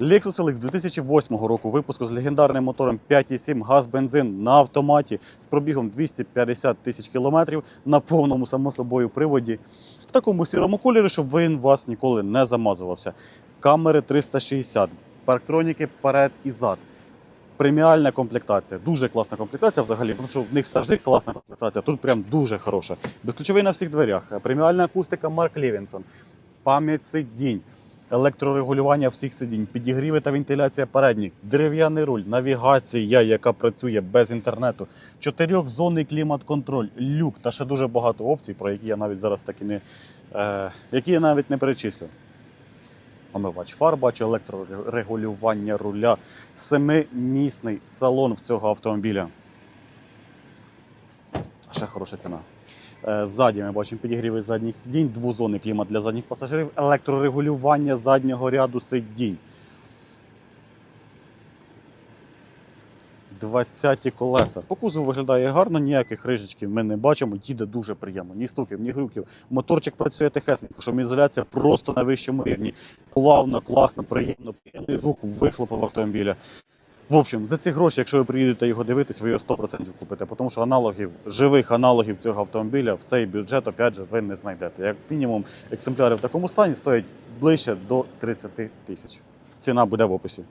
Lexus LX 2008 року випуску з легендарним мотором 5,7 газ-бензин на автоматі з пробігом 250 тисяч кілометрів на повному само собою приводі в такому сірому кольорі, щоб він вас ніколи не замазувався. Камери 360, парктроніки перед і зад. Преміальна комплектація, дуже класна комплектація взагалі, тому що в них завжди класна комплектація. Тут прям дуже хороша. Безключовий на всіх дверях. Преміальна акустика Марк Лівінсон, пам'ять сидінь, електрорегулювання всіх сидінь, підігріви та вентиляція передніх, дерев'яний руль, навігація, яка працює без інтернету, чотирьохзонний клімат-контроль, люк та ще дуже багато опцій, про які я навіть зараз таки не е, які я навіть не перечислю. Омивач фар, бачу електрорегулювання руля, семимісний салон в цього автомобіля. Ще хороша ціна. Е, Ззаді ми бачимо підігріви задніх сидінь, двозонний клімат для задніх пасажирів, електрорегулювання заднього ряду сидінь. 20 колеса. По кузову виглядає гарно, ніяких рижечків ми не бачимо. Їде дуже приємно. Ні стуків, ні грюків. Моторчик працює тихесенько, шумоізоляція просто на вищому рівні. Плавно, класно, приємно, приємний звук вихлопу автомобіля. В общем, за ці гроші, якщо ви приїдете його дивитись, ви його 100% купите, тому що аналогів, живих аналогів цього автомобіля в цей бюджет, опять же, ви не знайдете. Як мінімум, екземпляри в такому стані стоять ближче до 30 тисяч. Ціна буде в описі.